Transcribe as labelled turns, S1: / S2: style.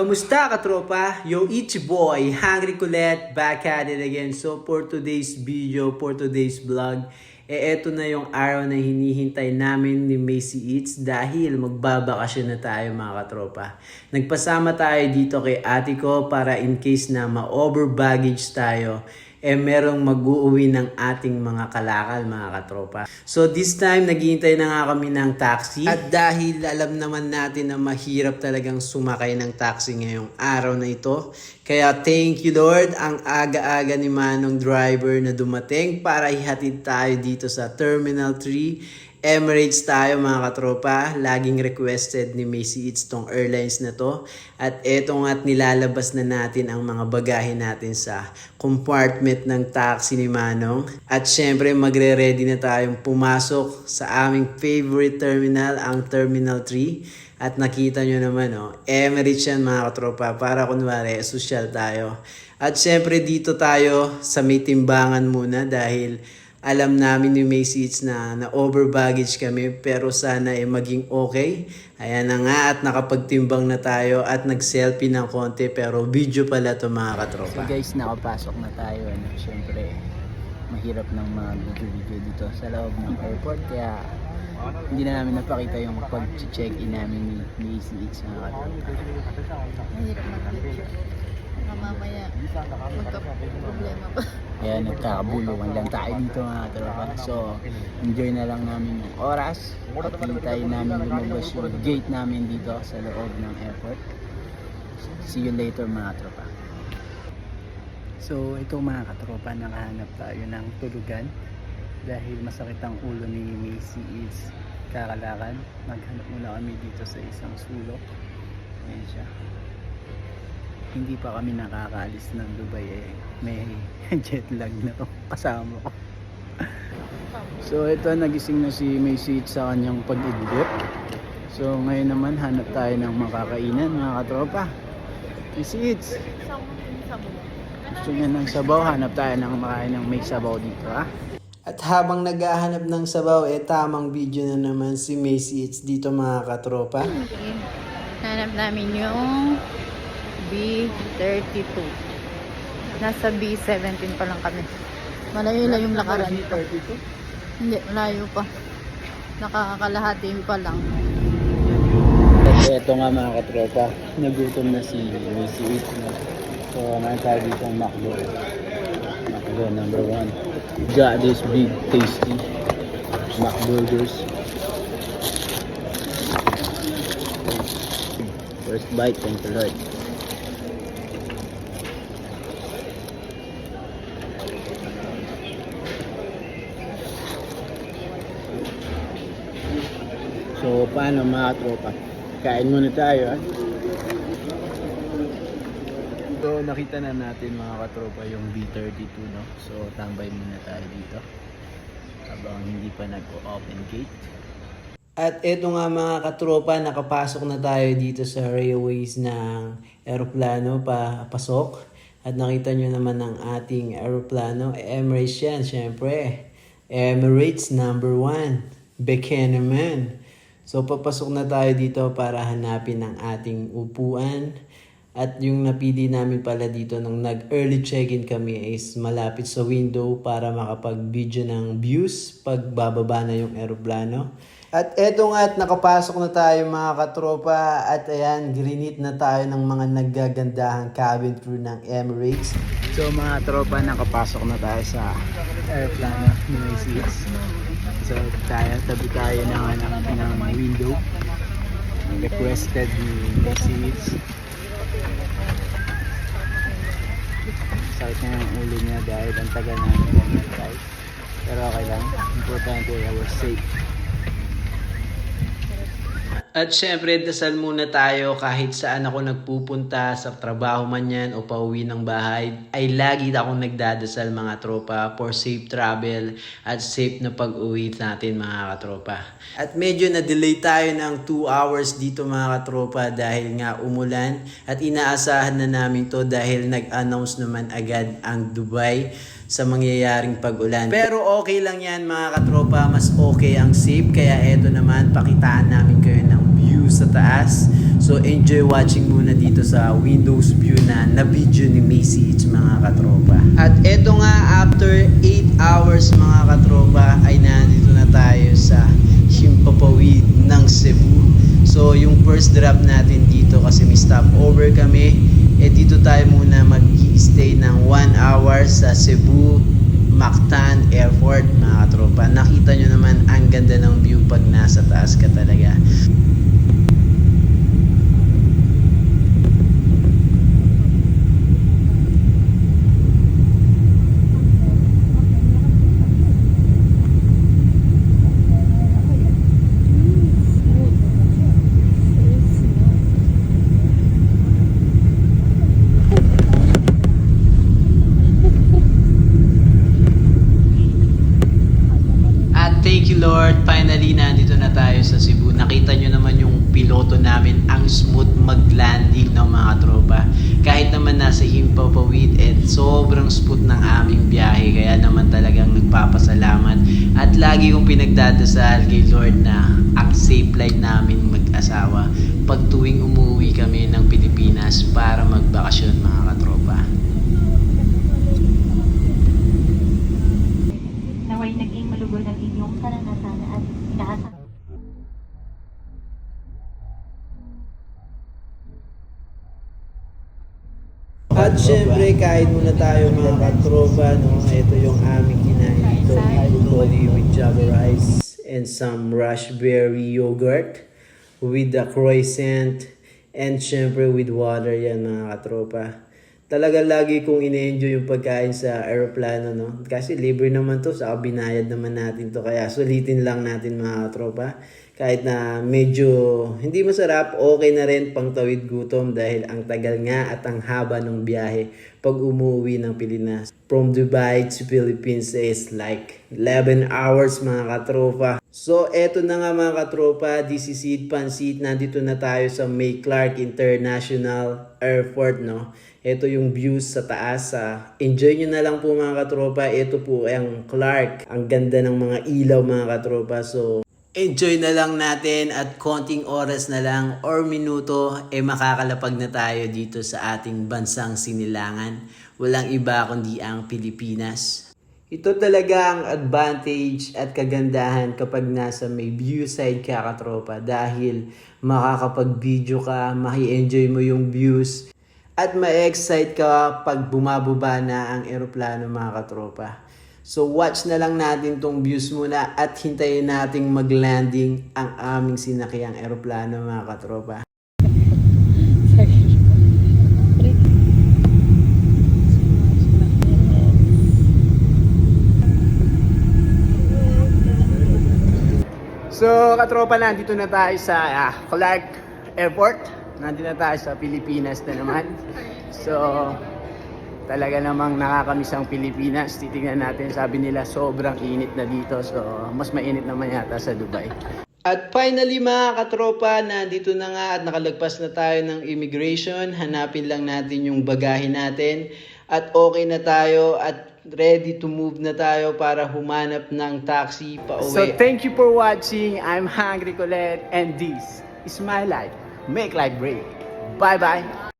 S1: Kamusta katropa? Yo, it's boy, Hungry Colette, back at it again. So for today's video, for today's vlog, eh eto na yung araw na hinihintay namin ni Macy Eats dahil magbabakasyon na tayo mga katropa. Nagpasama tayo dito kay ate ko para in case na ma-over baggage tayo, eh merong mag-uuwi ng ating mga kalakal mga katropa. So this time naghihintay na nga kami ng taxi at dahil alam naman natin na mahirap talagang sumakay ng taxi ngayong araw na ito, kaya thank you Lord ang aga-aga ni Manong driver na dumating para ihatid tayo dito sa Terminal 3 Emirates tayo mga katropa. Laging requested ni Macy Eats tong airlines na to. At eto nga't nilalabas na natin ang mga bagahe natin sa compartment ng taxi ni Manong. At syempre magre-ready na tayong pumasok sa aming favorite terminal, ang Terminal 3. At nakita nyo naman, oh, Emirates yan mga katropa. Para kunwari, social tayo. At syempre dito tayo sa may timbangan muna dahil alam namin ni Macy Eats na na-over baggage kami pero sana ay maging okay. Ayan na nga at nakapagtimbang na tayo at nag-selfie ng konti pero video pala to mga katropa.
S2: So guys, nakapasok na tayo. Ano, Siyempre, mahirap ng mga video dito sa loob ng airport. Kaya hindi na namin napakita yung pag-check-in namin ni Macy Eats mga katropa.
S3: Mahirap mag-picture. Baka mamaya magka-problema pa.
S2: Kaya nagkakabulungan lang tayo dito mga katropa. So, enjoy na lang namin yung oras. At hintayin namin lumabas yung gate namin dito sa loob ng airport. See you later mga katropa. So, ito mga katropa, nakahanap tayo ng tulugan dahil masakit ang ulo ni Macy is kakalakan. Naghanap muna kami dito sa isang sulok. Ayan siya. Hindi pa kami nakakaalis ng Dubai eh. May jet lag na to kasama ko. So ito nagising na si Macy sa kanyang pag-idlip. So ngayon naman hanap tayo ng makakainan mga katropa. Macy Eats. Gusto niya ng sabaw, hanap tayo ng makain ng may sabaw dito ha.
S1: At habang naghahanap ng sabaw, eh tamang video na naman si Macy Eats dito mga katropa.
S3: Hanap namin yung B32. Nasa B17 pa lang kami. Malayo lang yung lakaran dito. Hindi, malayo pa. Nakakalahati pa lang.
S2: Ito nga mga katropa, nagutom na si Macy Eats. No? So tayo dito ang McDo. McDo number one. Got this big tasty McBurgers. First bite, thank you Lord. Paano mga tropa? Kain muna tayo, ha? So, nakita na natin mga katropa yung B32, no? So, tambay muna tayo dito. Habang hindi pa nag-open gate.
S1: At eto nga mga katropa, nakapasok na tayo dito sa railways ng aeroplano pa pasok. At nakita nyo naman ang ating aeroplano, Emirates yan, syempre. Emirates number one, Buchanan. So papasok na tayo dito para hanapin ang ating upuan. At yung napili namin pala dito nung nag-early check-in kami is malapit sa window para makapag-video ng views pag bababa na yung aeroplano. At eto nga at nakapasok na tayo mga katropa at ayan, grinit na tayo ng mga naggagandahang cabin crew ng Emirates.
S2: So, mga tropa, nakapasok na tayo sa airplane ni Macy's. So, tayo, tabi tayo ng, ng, ng window. Requested Macy's. Sakit na yung ulo niya dahil ang tagal mag-flight. Pero okay lang. Importante, I was safe.
S1: At syempre, dasal muna tayo kahit saan ako nagpupunta sa trabaho man yan o pauwi ng bahay. Ay lagi akong nagdadasal mga tropa for safe travel at safe na pag-uwi natin mga katropa. At medyo na-delay tayo ng 2 hours dito mga katropa dahil nga umulan at inaasahan na namin to dahil nag-announce naman agad ang Dubai sa mangyayaring pag-ulan. Pero okay lang yan mga katropa, mas okay ang safe. Kaya eto naman, pakitaan namin kayo ng view sa taas. So enjoy watching muna dito sa Windows view na na-video ni Macy It's mga katropa. At eto nga, after 8 hours mga katropa, ay nandito na tayo sa Himpapawid ng Cebu. Yung first drop natin dito kasi may stopover kami, eh dito tayo muna mag-stay ng 1 hour sa Cebu Mactan Airport mga katropa. Nakita nyo naman ang ganda ng view pag nasa taas ka talaga. At thank you Lord, finally nandito na tayo sa Cebu. Nakita nyo naman yung piloto namin, ang smooth mag-landing ng mga tropa. Kahit naman nasa Himpapawid and sobrang smooth ng aming biyahe. Kaya naman talagang nagpapasalamat. At lagi kong pinagdadasal kay Lord na ang safe life namin mag-asawa pag tuwing umuwi kami ng Pilipinas para magbakasyon mga katropa. At syempre, kain muna tayo mga katropa, no? Ito yung aming kinain dito. Broccoli with java rice and some raspberry yogurt with the croissant and syempre with water yan mga katropa. Talaga lagi kong ine-enjoy yung pagkain sa aeroplano, no? Kasi libre naman to, sa binayad naman natin to. Kaya sulitin lang natin mga katropa. Kahit na medyo hindi masarap, okay na rin pang tawid gutom dahil ang tagal nga at ang haba ng biyahe pag umuwi ng Pilipinas. From Dubai to Philippines is like 11 hours mga katropa. So eto na nga mga katropa, this is Sid Pansit. Nandito na tayo sa May Clark International Airport, no? Ito yung views sa taas. ah. enjoy nyo na lang po mga katropa. Ito po ang Clark. Ang ganda ng mga ilaw mga katropa. So enjoy na lang natin at konting oras na lang or minuto eh makakalapag na tayo dito sa ating bansang sinilangan. Walang iba kundi ang Pilipinas. Ito talaga ang advantage at kagandahan kapag nasa may view side ka katropa dahil makakapag-video ka, maki-enjoy mo yung views at ma-excite ka pag bumababa na ang eroplano mga katropa. So watch na lang natin tong views muna at hintayin nating mag-landing ang aming sinakyang eroplano mga katropa. So, katropa, nandito na tayo sa ah, Clark Airport. Nandito na tayo sa Pilipinas na naman. So, talaga namang nakakamiss ang Pilipinas. Titingnan natin, sabi nila sobrang init na dito. So, mas mainit naman yata sa Dubai. At finally mga katropa, nandito na nga at nakalagpas na tayo ng immigration. Hanapin lang natin yung bagahe natin. At okay na tayo at ready to move na tayo para humanap ng taxi pa uwi. So thank you for watching. I'm Hungry Colette and this is my life. Make life great. Bye-bye.